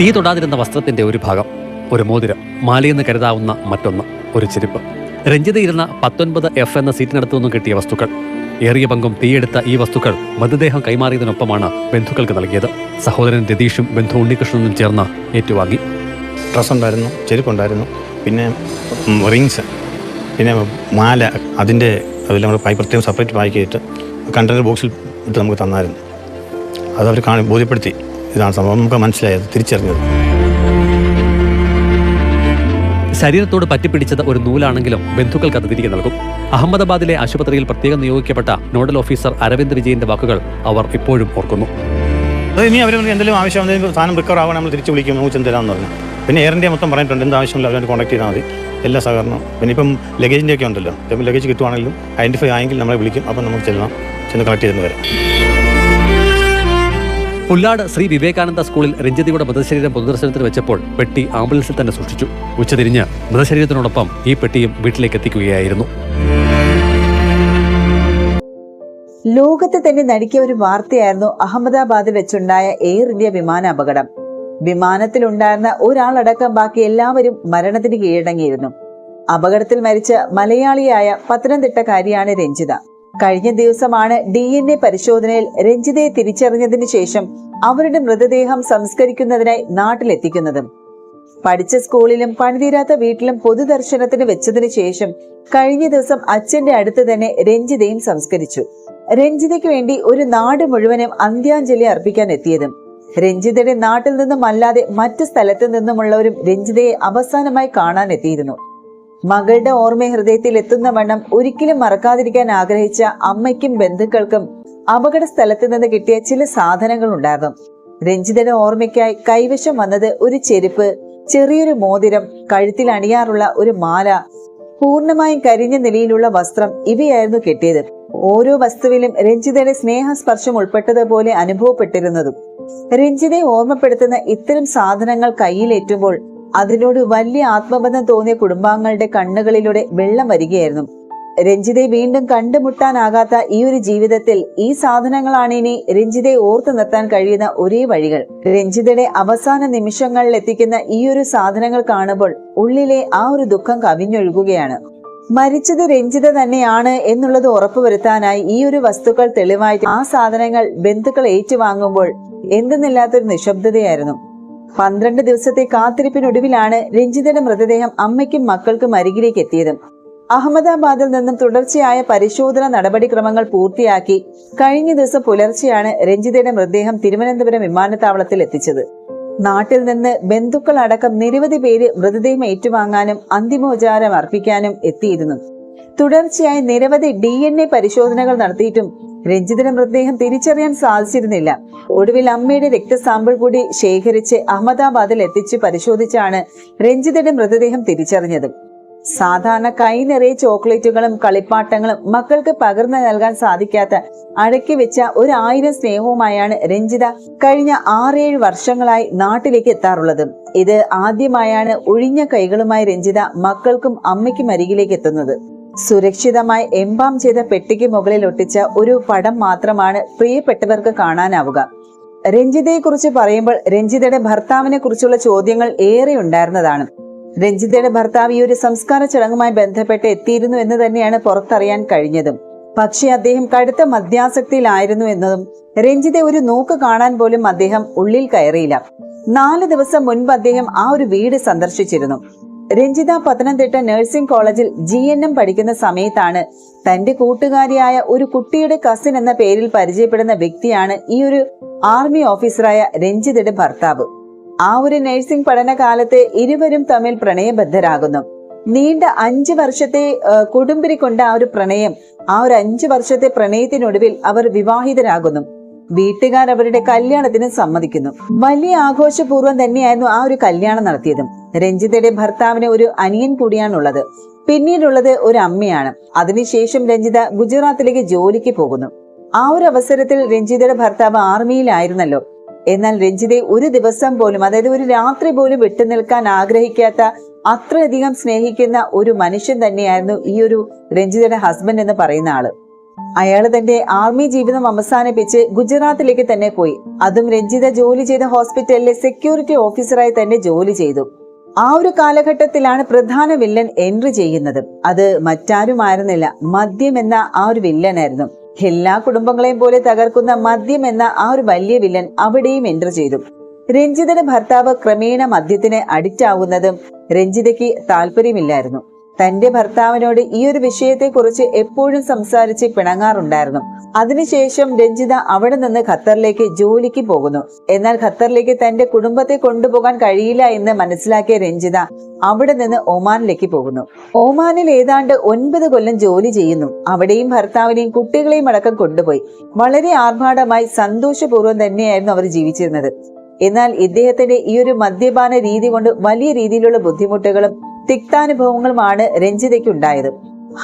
തീ തൊടാതിരുന്ന വസ്ത്രത്തിന്റെ ഒരു ഭാഗം ഒരു മോതിരം മാലയെന്ന് കരുതാവുന്ന മറ്റൊന്ന് ഒരു ചെരുപ്പ്. രഞ്ജിതയിരുന്ന പത്തൊൻപത് എഫ് എന്ന സീറ്റിനടുത്തു നിന്നും കിട്ടിയ വസ്തുക്കൾ. ഏറിയ പങ്കും തീയെടുത്ത ഈ വസ്തുക്കൾ മൃതദേഹം കൈമാറിയതിനൊപ്പമാണ് ബന്ധുക്കൾക്ക് നൽകിയത്. സഹോദരൻ രതീഷും ബന്ധു ഉണ്ണികൃഷ്ണനും ചേർന്ന് ഏറ്റുവാങ്ങി. ഡ്രസ് ഉണ്ടായിരുന്നു ചെരുപ്പുണ്ടായിരുന്നു പിന്നെ റിങ്സ് പിന്നെ മാല അതിന്റെ കൂടെ പാക്ക് പ്രത്യേകം സെപ്പറേറ്റ് വായിക്കിയിട്ട് ചെയ്തിട്ട് കണ്ടെയ്നർ ബോക്സിൽ ഇട്ട് നമുക്ക് തന്നായിരുന്നു. അത് അവർ കാണി ബോധ്യപ്പെടുത്തി. ഇതാണ് സംഭവം. നമുക്ക് മനസ്സിലായത് തിരിച്ചറിഞ്ഞത്. ശരീരത്തോട് പറ്റിപ്പിടിച്ചത് ഒരു നൂലാണെങ്കിലും ബന്ധുക്കൾക്ക് അത് തിരികെ നൽകും. അഹമ്മദാബാദിലെ ആശുപത്രിയിൽ പ്രത്യേകം നിയോഗിക്കപ്പെട്ട നോഡൽ ഓഫീസർ അരവിന്ദ് വിജയന്റെ വാക്കുകൾ അവർ ഇപ്പോഴും ഓർക്കുന്നു. അത് ഇനി അവർ എന്തെങ്കിലും ആവശ്യം സാധനം റിക്കവർ ആവാൻ നമ്മൾ തിരിച്ചു വിളിക്കും നമുക്ക് ചെന്തരാന്ന് പറഞ്ഞു. പിന്നെ എയർ ഇന്ത്യ മൊത്തം പറഞ്ഞിട്ടുണ്ട് എന്ത് ആവശ്യമില്ല അവരോട് കോൺടാക്ട് ചെയ്താൽ മതി. എല്ലാ സഹകരണവും. പിന്നെ ഇപ്പം ലഗേജിന്റെ ഒക്കെ ഉണ്ടല്ലോ. ഇപ്പം ലഗേജ് കിട്ടുവാണെങ്കിലും ഐഡന്റിഫൈ ആയെങ്കിൽ നമ്മളെ വിളിക്കും അപ്പം നമുക്ക് ചെല്ലണം ചെന്ന് കളക്ട് ചെയ്തെന്ന് വരാം പുല്ലാട് ശ്രീ വിവേകാനന്ദ സ്കൂളിൽ രഞ്ജിതയുടെ മൃതശരീരം പൊതുദർശനത്തിന് വെച്ചപ്പോൾ പെട്ടി ആംബുലൻസിൽ തന്നെ സൂക്ഷിച്ചു. ഉച്ചതിരിഞ്ഞ് മൃതശരീരത്തിനോടൊപ്പം ഈ പെട്ടിയും വീട്ടിലേക്ക് എത്തിക്കുകയായിരുന്നു. ലോകത്തെ തന്നെ നടുക്കിയ ഒരു വാർത്തയായിരുന്നു അഹമ്മദാബാദിൽ വെച്ചുണ്ടായ എയർ ഇന്ത്യ വിമാന അപകടം. വിമാനത്തിലുണ്ടായിരുന്ന ഒരാളടക്കം ബാക്കി എല്ലാവരും മരണത്തിന് കീഴടങ്ങിയിരുന്നു. അപകടത്തിൽ മരിച്ച മലയാളിയായ പത്തനംതിട്ടക്കാരിയാണ് രഞ്ജിത. കഴിഞ്ഞ ദിവസമാണ് ഡി എൻ എ പരിശോധനയിൽ രഞ്ജിതയെ തിരിച്ചറിഞ്ഞതിനു ശേഷം അവരുടെ മൃതദേഹം സംസ്കരിക്കുന്നതിനായി നാട്ടിലെത്തിക്കുന്നതും. പഠിച്ച സ്കൂളിലും പണിതീരാത്ത വീട്ടിലും പൊതുദർശനത്തിന് വെച്ചതിനു ശേഷം കഴിഞ്ഞ ദിവസം അച്ഛന്റെ അടുത്ത് തന്നെ രഞ്ജിതയും സംസ്കരിച്ചു. രഞ്ജിതയ്ക്ക് വേണ്ടി ഒരു നാട് മുഴുവനും അന്ത്യാഞ്ജലി അർപ്പിക്കാൻ എത്തിയതും. രഞ്ജിതയുടെ നാട്ടിൽ നിന്നുമല്ലാതെ മറ്റു സ്ഥലത്തു നിന്നുമുള്ളവരും രഞ്ജിതയെ അവസാനമായി കാണാൻ എത്തിയിരുന്നു. മകളുടെ ഓർമ്മ ഹൃദയത്തിൽ എത്തുന്ന വണ്ണം ഒരിക്കലും മറക്കാതിരിക്കാൻ ആഗ്രഹിച്ച അമ്മയ്ക്കും ബന്ധുക്കൾക്കും അപകട സ്ഥലത്ത് നിന്ന് കിട്ടിയ ചില സാധനങ്ങൾ ഉണ്ടായിരുന്നു രഞ്ജിതയുടെ ഓർമ്മയ്ക്കായി കൈവശം വന്നത് ഒരു ചെരുപ്പ് ചെറിയൊരു മോതിരം കഴുത്തിൽ അണിയാറുള്ള ഒരു മാല പൂർണമായും കരിഞ്ഞ നിലയിലുള്ള വസ്ത്രം ഇവയായിരുന്നു കിട്ടിയത്. ഓരോ വസ്തുവിലും രഞ്ജിതയുടെ സ്നേഹസ്പർശം ഉൾപ്പെട്ടതുപോലെ അനുഭവപ്പെട്ടിരുന്നതും. രഞ്ജിതയെ ഓർമ്മപ്പെടുത്തുന്ന ഇത്തരം സാധനങ്ങൾ കയ്യിലേറ്റുമ്പോൾ അതിനോട് വലിയ ആത്മബന്ധം തോന്നിയ കുടുംബാംഗങ്ങളുടെ കണ്ണുകളിലൂടെ വെള്ളം വരികയായിരുന്നു. രഞ്ജിതയെ വീണ്ടും കണ്ടുമുട്ടാനാകാത്ത ഈ ഒരു ജീവിതത്തിൽ ഈ സാധനങ്ങളാണ് ഇനി രഞ്ജിതയെ ഓർത്തു നിർത്താൻ കഴിയുന്ന ഒരേ വഴികൾ. രഞ്ജിതയുടെ അവസാന നിമിഷങ്ങളിൽ എത്തിക്കുന്ന ഈ ഒരു സാധനങ്ങൾ കാണുമ്പോൾ ഉള്ളിലെ ആ ഒരു ദുഃഖം കവിഞ്ഞൊഴുകുകയാണ്. മരിച്ചത് രഞ്ജിത തന്നെയാണ് എന്നുള്ളത് ഉറപ്പുവരുത്താനായി ഈ ഒരു വസ്തുക്കൾ തെളിവായിട്ട് ആ സാധനങ്ങൾ ബന്ധുക്കൾ ഏറ്റുവാങ്ങുമ്പോൾ എന്തെന്നില്ലാത്തൊരു നിശബ്ദതയായിരുന്നു. പന്ത്രണ്ട് ദിവസത്തെ കാത്തിരിപ്പിനൊടുവിലാണ് രഞ്ജിതയുടെ മൃതദേഹം അമ്മയ്ക്കും മക്കൾക്കും അരികിലേക്ക് എത്തിയത്. അഹമ്മദാബാദിൽ നിന്നും തുടർച്ചയായ പരിശോധന നടപടിക്രമങ്ങൾ പൂർത്തിയാക്കി കഴിഞ്ഞ ദിവസം പുലർച്ചെയാണ് രഞ്ജിതയുടെ മൃതദേഹം തിരുവനന്തപുരം വിമാനത്താവളത്തിൽ എത്തിച്ചത്. നാട്ടിൽ നിന്ന് ബന്ധുക്കൾ അടക്കം നിരവധി പേര് മൃതദേഹം ഏറ്റുവാങ്ങാനും അന്തിമോപചാരം അർപ്പിക്കാനും എത്തിയിരുന്നു. തുടർച്ചയായി നിരവധി ഡി പരിശോധനകൾ നടത്തിയിട്ടും രഞ്ജിതയുടെ മൃതദേഹം തിരിച്ചറിയാൻ സാധിച്ചിരുന്നില്ല. ഒടുവിൽ അമ്മയുടെ രക്തസാമ്പിൾ കൂടി ശേഖരിച്ച് അഹമ്മദാബാദിൽ എത്തിച്ച് പരിശോധിച്ചാണ് രഞ്ജിതയുടെ മൃതദേഹം തിരിച്ചറിഞ്ഞത്. സാധാരണ കൈ നിറയെ ചോക്ലേറ്റുകളും കളിപ്പാട്ടങ്ങളും മക്കൾക്ക് പകർന്നു നൽകാൻ സാധിക്കാത്ത അടക്കി വെച്ച ഒരു ആയിരം സ്നേഹവുമായാണ് രഞ്ജിത കഴിഞ്ഞ ആറേഴ് വർഷങ്ങളായി നാട്ടിലേക്ക് എത്താറുള്ളത്. ഇത് ആദ്യമായാണ് ഒഴിഞ്ഞ കൈകളുമായി രഞ്ജിത മക്കൾക്കും അമ്മയ്ക്കും അരികിലേക്ക് എത്തുന്നത്. സുരക്ഷിതമായി എംബാം ചെയ്ത പെട്ടിക്ക് മുകളിൽ ഒട്ടിച്ച ഒരു പടം മാത്രമാണ് പ്രിയപ്പെട്ടവർക്ക് കാണാനാവുക. രഞ്ജിതയെക്കുറിച്ച് പറയുമ്പോൾ രഞ്ജിതയുടെ ഭർത്താവിനെ കുറിച്ചുള്ള ചോദ്യങ്ങൾ ഏറെ ഉണ്ടായിരുന്നതാണ്. രഞ്ജിതയുടെ ഭർത്താവ് ഈ ഒരു സംസ്കാര ചടങ്ങുമായി ബന്ധപ്പെട്ട് എത്തിയിരുന്നു എന്ന് തന്നെയാണ് പുറത്തറിയാൻ കഴിഞ്ഞതും. പക്ഷേ അദ്ദേഹം കടുത്ത മദ്യാസക്തിയിലായിരുന്നു എന്നതും രഞ്ജിത ഒരു നോക്ക് കാണാൻ പോലും അദ്ദേഹം ഉള്ളിൽ കയറിയില്ല. നാല് ദിവസം മുൻപ് അദ്ദേഹം ആ ഒരു വീട് സന്ദർശിച്ചിരുന്നു. രഞ്ജിത പത്തനംതിട്ട നഴ്സിംഗ് കോളേജിൽ ജി എൻ എം പഠിക്കുന്ന സമയത്താണ് തന്റെ കൂട്ടുകാരിയായ ഒരു കുട്ടിയുടെ കസിൻ എന്ന പേരിൽ പരിചയപ്പെടുന്ന വ്യക്തിയാണ് ഈ ഒരു ആർമി ഓഫീസറായ രഞ്ജിതയുടെ ഭർത്താവ്. ആ ഒരു നഴ്സിംഗ് പഠനകാലത്ത് ഇരുവരും തമ്മിൽ പ്രണയബദ്ധരാകുന്നു. നീണ്ട അഞ്ച് വർഷത്തെ കൊടുമ്പിരി കൊണ്ട ആ ഒരു പ്രണയം ആ ഒരു അഞ്ചു വർഷത്തെ പ്രണയത്തിനൊടുവിൽ അവർ വിവാഹിതരാകുന്നു. വീട്ടുകാർ അവരുടെ കല്യാണത്തിന് സമ്മതിക്കുന്നു. വലിയ ആഘോഷപൂർവം തന്നെയായിരുന്നു ആ ഒരു കല്യാണം നടത്തിയതും. രഞ്ജിതയുടെ ഭർത്താവിന് ഒരു അനിയൻ കൂടിയാണുള്ളത്. പിന്നീടുള്ളത് ഒരു അമ്മയാണ്. അതിനുശേഷം രഞ്ജിത ഗുജറാത്തിലേക്ക് ജോലിക്ക് പോകുന്നു. ആ ഒരു അവസരത്തിൽ രഞ്ജിതയുടെ ഭർത്താവ് ആർമിയിലായിരുന്നല്ലോ. എന്നാൽ രഞ്ജിതയെ ഒരു ദിവസം പോലും അതായത് ഒരു രാത്രി പോലും വിട്ടുനിൽക്കാൻ ആഗ്രഹിക്കാത്ത അത്രയധികം സ്നേഹിക്കുന്ന ഒരു മനുഷ്യൻ തന്നെയായിരുന്നു ഈ ഒരു രഞ്ജിതയുടെ ഹസ്ബൻഡ് എന്ന് പറയുന്ന ആൾ. അയാൾ തന്റെ ആർമി ജീവിതം അവസാനിപ്പിച്ച് ഗുജറാത്തിലേക്ക് തന്നെ പോയി. അതും രഞ്ജിത ജോലി ചെയ്ത ഹോസ്പിറ്റലിലെ സെക്യൂരിറ്റി ഓഫീസറായി തന്നെ ജോലി ചെയ്തു. ആ ഒരു കാലഘട്ടത്തിലാണ് പ്രധാന വില്ലൻ എൻട്രി ചെയ്യുന്നത്. അത് മറ്റാരുമായിരുന്നില്ല മദ്യം എന്ന ആ ഒരു വില്ലനായിരുന്നു. എല്ലാ കുടുംബങ്ങളെയും പോലെ തകർക്കുന്ന മദ്യം എന്ന ആ ഒരു വലിയ വില്ലൻ അവിടെയും എൻട്രി ചെയ്തു. രഞ്ജിതയുടെ ഭർത്താവ് ക്രമേണ മദ്യത്തിന് അഡിക്റ്റ് ആവുന്നതും രഞ്ജിതയ്ക്ക് താല്പര്യമില്ലായിരുന്നു തന്റെ ഭർത്താവിനോട് ഈ ഒരു വിഷയത്തെക്കുറിച്ച് എപ്പോഴും സംസാരിച്ച് പിണങ്ങാറുണ്ടായിരുന്നു. അതിനുശേഷം രഞ്ജിത അവിടെ നിന്ന് ഖത്തറിലേക്ക് ജോലിക്ക് പോകുന്നു. എന്നാൽ ഖത്തറിലേക്ക് തന്റെ കുടുംബത്തെ കൊണ്ടുപോകാൻ കഴിയില്ല എന്ന് മനസ്സിലാക്കിയ രഞ്ജിത അവിടെ നിന്ന് ഒമാനിലേക്ക് പോകുന്നു. ഒമാനിൽ ഏതാണ്ട് ഒൻപത് കൊല്ലം ജോലി ചെയ്യുന്നു. അവിടെയും ഭർത്താവിനെയും കുട്ടികളെയും അടക്കം കൊണ്ടുപോയി. വളരെ ആർഭാടമായി സന്തോഷപൂർവം തന്നെയായിരുന്നു അവർ ജീവിച്ചിരുന്നത്. എന്നാൽ ഇദ്ദേഹത്തിന്റെ ഈ ഒരു മദ്യപാന രീതി കൊണ്ട് വലിയ രീതിയിലുള്ള ബുദ്ധിമുട്ടുകളും തിക്താനുഭവങ്ങളുമാണ് രഞ്ജിതയ്ക്ക് ഉണ്ടായത്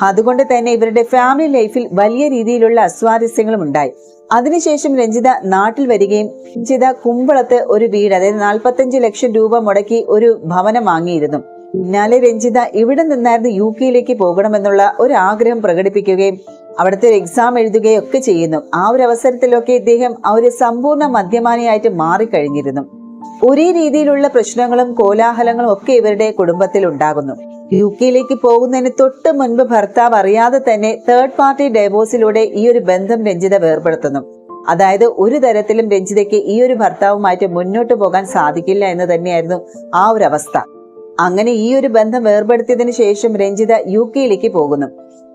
അതുകൊണ്ട് തന്നെ ഇവരുടെ ഫാമിലി ലൈഫിൽ വലിയ രീതിയിലുള്ള അസ്വാരസ്യങ്ങളും ഉണ്ടായി. അതിനുശേഷം രഞ്ജിത നാട്ടിൽ വരികയും രഞ്ജിത കുമ്പളത്ത് ഒരു വീട് അതായത് നാൽപ്പത്തഞ്ച് ലക്ഷം രൂപ മുടക്കി ഒരു ഭവനം വാങ്ങിയിരുന്നു. പിന്നാലെ രഞ്ജിത ഇവിടെ നിന്നായിരുന്നു യു കെയിലേക്ക് പോകണമെന്നുള്ള ഒരു ആഗ്രഹം പ്രകടിപ്പിക്കുകയും അവിടുത്തെ ഒരു എക്സാം എഴുതുകയും ഒക്കെ ചെയ്യുന്നു. ആ ഒരു അവസരത്തിലൊക്കെ ഇദ്ദേഹം ആ ഒരു സമ്പൂർണ മദ്യമാനിയായിട്ട് മാറിക്കഴിഞ്ഞിരുന്നു. ഒരേ രീതിയിലുള്ള പ്രശ്നങ്ങളും കോലാഹലങ്ങളും ഒക്കെ ഇവരുടെ കുടുംബത്തിൽ ഉണ്ടാകുന്നു. യു കെയിലേക്ക് പോകുന്നതിന് തൊട്ട് മുൻപ് ഭർത്താവ് അറിയാതെ തന്നെ തേർഡ് പാർട്ടി ഡൈവോഴ്സിലൂടെ ഈ ഒരു ബന്ധം രഞ്ജിത വേർപെടുത്തുന്നു. അതായത് ഒരു തരത്തിലും രഞ്ജിതയ്ക്ക് ഈ ഒരു ഭർത്താവുമായിട്ട് മുന്നോട്ട് പോകാൻ സാധിക്കില്ല എന്ന് തന്നെയായിരുന്നു ആ ഒരു അവസ്ഥ. അങ്ങനെ ഈ ഒരു ബന്ധം വേർപെടുത്തിയതിനു ശേഷം രഞ്ജിത യു കെയിലേക്ക് പോകുന്നു.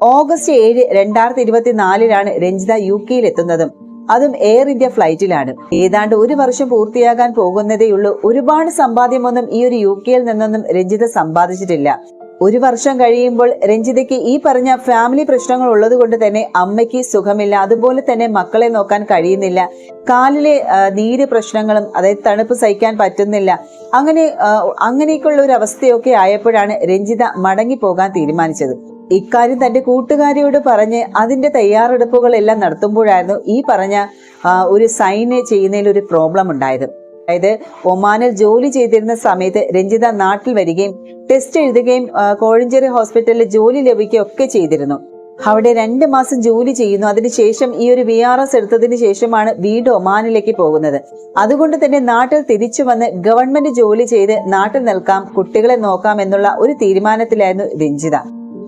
ഓഗസ്റ്റ് ഏഴ് രണ്ടായിരത്തി ഇരുപത്തിനാലിലാണ് രഞ്ജിത യു കെയിൽ എത്തുന്നതും അതും എയർ ഇന്ത്യ ഫ്ലൈറ്റിലാണ് ഏതാണ്ട് ഒരു വർഷം പൂർത്തിയാകാൻ പോകുന്നതേയുള്ളൂ ഒരുപാട് സമ്പാദ്യമൊന്നും ഈ ഒരു യു കെയിൽ നിന്നൊന്നും രഞ്ജിത സമ്പാദിച്ചിട്ടില്ല. ഒരു വർഷം കഴിയുമ്പോൾ രഞ്ജിതയ്ക്ക് ഈ പറഞ്ഞ ഫാമിലി പ്രശ്നങ്ങൾ ഉള്ളത് കൊണ്ട് തന്നെ അമ്മയ്ക്ക് സുഖമില്ല. അതുപോലെ തന്നെ മക്കളെ നോക്കാൻ കഴിയുന്നില്ല. കാലിലെ നീര് പ്രശ്നങ്ങളും അതായത് തണുപ്പ് സഹിക്കാൻ പറ്റുന്നില്ല. അങ്ങനെ അങ്ങനെയൊക്കെയുള്ള ഒരു അവസ്ഥയൊക്കെ ആയപ്പോഴാണ് രഞ്ജിത മടങ്ങി പോകാൻ തീരുമാനിച്ചത്. ഇക്കാര്യം തന്റെ കൂട്ടുകാരിയോട് പറഞ്ഞ് അതിന്റെ തയ്യാറെടുപ്പുകളെല്ലാം നടത്തുമ്പോഴായിരുന്നു ഈ പറഞ്ഞ ഒരു സൈന് ചെയ്യുന്നതിൽ ഒരു പ്രോബ്ലം ഉണ്ടായത്. അതായത് ഒമാനിൽ ജോലി ചെയ്തിരുന്ന സമയത്ത് രഞ്ജിത നാട്ടിൽ വരികയും ടെസ്റ്റ് എഴുതുകയും കോഴഞ്ചേരി ഹോസ്പിറ്റലിൽ ജോലി ലഭിക്കുകയും ഒക്കെ ചെയ്തിരുന്നു. അവിടെ രണ്ട് മാസം ജോലി ചെയ്യുന്നു. അതിനുശേഷം ഈ ഒരു വി ആർ എസ് എടുത്തതിന് ശേഷമാണ് വീണ്ടും ഒമാനിലേക്ക് പോകുന്നത്. അതുകൊണ്ട് തന്നെ നാട്ടിൽ തിരിച്ചു വന്ന് ഗവൺമെന്റ് ജോലി ചെയ്ത് നാട്ടിൽ നിൽക്കാം കുട്ടികളെ നോക്കാം എന്നുള്ള ഒരു തീരുമാനത്തിലായിരുന്നു രഞ്ജിത.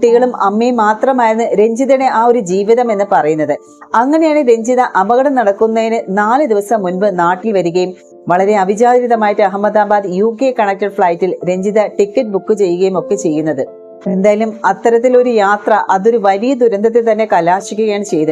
കുട്ടികളും അമ്മയും മാത്രമായിരുന്നു രഞ്ജിതയുടെ ആ ഒരു ജീവിതം എന്ന് പറയുന്നത്. അങ്ങനെയാണ് രഞ്ജിത അപകടം നടക്കുന്നതിന് നാല് ദിവസം മുൻപ് നാട്ടിൽ വരികയും വളരെ അവിചാരിതമായിട്ട് അഹമ്മദാബാദ് യു കെ കണക്റ്റഡ് ഫ്ലൈറ്റിൽ രഞ്ജിത ടിക്കറ്റ് ബുക്ക് ചെയ്യുകയും ഒക്കെ ചെയ്യുന്നത്. എന്തായാലും അത്തരത്തിലൊരു യാത്ര അതൊരു വലിയ ദുരന്തത്തെ തന്നെ കലാശിക്കുകയാണ് ചെയ്തത്.